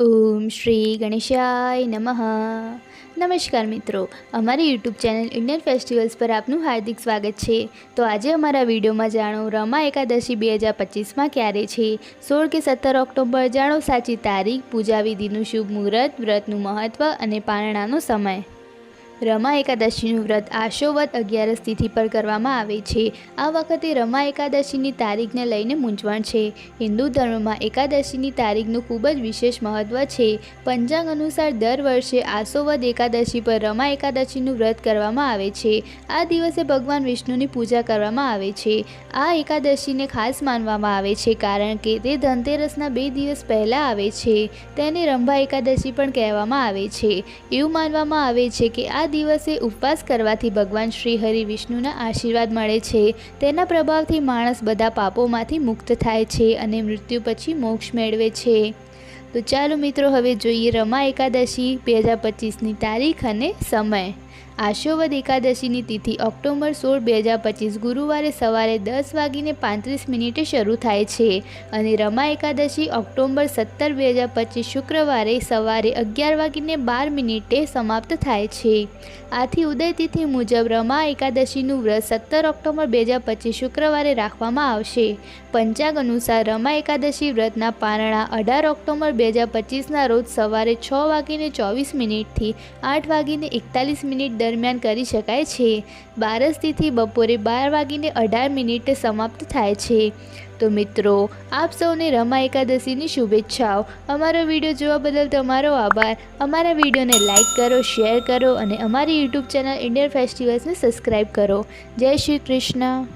ઓમ શ્રી ગણેશાય નમઃ. નમસ્કાર મિત્રો, અમારી યુટ્યુબ ચેનલ ઇન્ડિયન ફેસ્ટિવલ્સ પર આપનું હાર્દિક સ્વાગત છે. તો આજે અમારા વિડીયોમાં જાણો, રમા એકાદશી બે હજાર પચીસમાં ક્યારે છે? સોળ કે સત્તર ઓક્ટોબર જાણો સાચી તારીખ, પૂજા વિધિનું શુભ મુહૂર્ત, વ્રતનું મહત્ત્વ અને પારણાનો સમય. રમા એકાદશીનું વ્રત આશોવત અગિયારસ તિથિ પર કરવામાં આવે છે. આ વખતે રમા એકાદશીની તારીખને લઈને મૂંઝવણ છે. હિન્દુ ધર્મમાં એકાદશીની તારીખનું ખૂબ જ વિશેષ મહત્ત્વ છે. પંચાંગ અનુસાર દર વર્ષે આશોવદ એકાદશી પર રમા એકાદશીનું વ્રત કરવામાં આવે છે. આ દિવસે ભગવાન વિષ્ણુની પૂજા કરવામાં આવે છે. આ એકાદશીને ખાસ માનવામાં આવે છે કારણ કે તે ધનતેરસના બે દિવસ પહેલાં આવે છે. તેને રંભા એકાદશી પણ કહેવામાં આવે છે. એવું માનવામાં આવે છે કે આ દિવસે ઉપવાસ કરવાથી ભગવાન શ્રી હરિ વિષ્ણુના આશીર્વાદ મળે છે. તેના પ્રભાવથી માણસ બધા પાપોમાંથી મુક્ત થાય છે અને મૃત્યુ પછી મોક્ષ મેળવે છે. તો ચાલો મિત્રો, હવે જોઈએ રમા એકાદશી, બે હજાર પચીસની તારીખ અને સમય. આશોવદ એકાદશીની તિથિ ઓક્ટોબર સોળ, બે હજાર પચીસ ગુરુવારે સવારે દસ વાગીને પાંત્રીસ મિનિટે શરૂ થાય છે અને રમા એકાદશી ઓક્ટોબર સત્તર, બે હજાર પચીસ શુક્રવારે સવારે અગિયાર વાગીને બાર મિનિટે સમાપ્ત થાય છે. આથી ઉદય તિથિ મુજબ રમા એકાદશીનું વ્રત સત્તર ઓક્ટોબર, બે હજાર પચીસ શુક્રવારે રાખવામાં આવશે. પંચાંગ અનુસાર રમા એકાદશી વ્રતના પારણા અઢાર ઓક્ટોબર, બે હજાર પચીસના રોજ સવારે છ વાગીને ચોવીસ મિનિટથી આઠ વાગીને એકતાલીસ મિનિટ દરમિયાન કરી શકાય છે. બારસ તિથિ બપોરે બાર વાગીને અઢાર મિનિટે સમાપ્ત થાય છે. તો મિત્રો, આપ સૌને રમા એકાદશીની શુભેચ્છાઓ. અમારો વીડિયો જોવા બદલ તમારો આભાર. અમારા વિડીયોને લાઇક કરો, શેર કરો અને અમારી યુટ્યુબ ચેનલ ઇન્ડિયન ફેસ્ટિવલ્સને સબસ્ક્રાઈબ કરો. જય શ્રી કૃષ્ણ.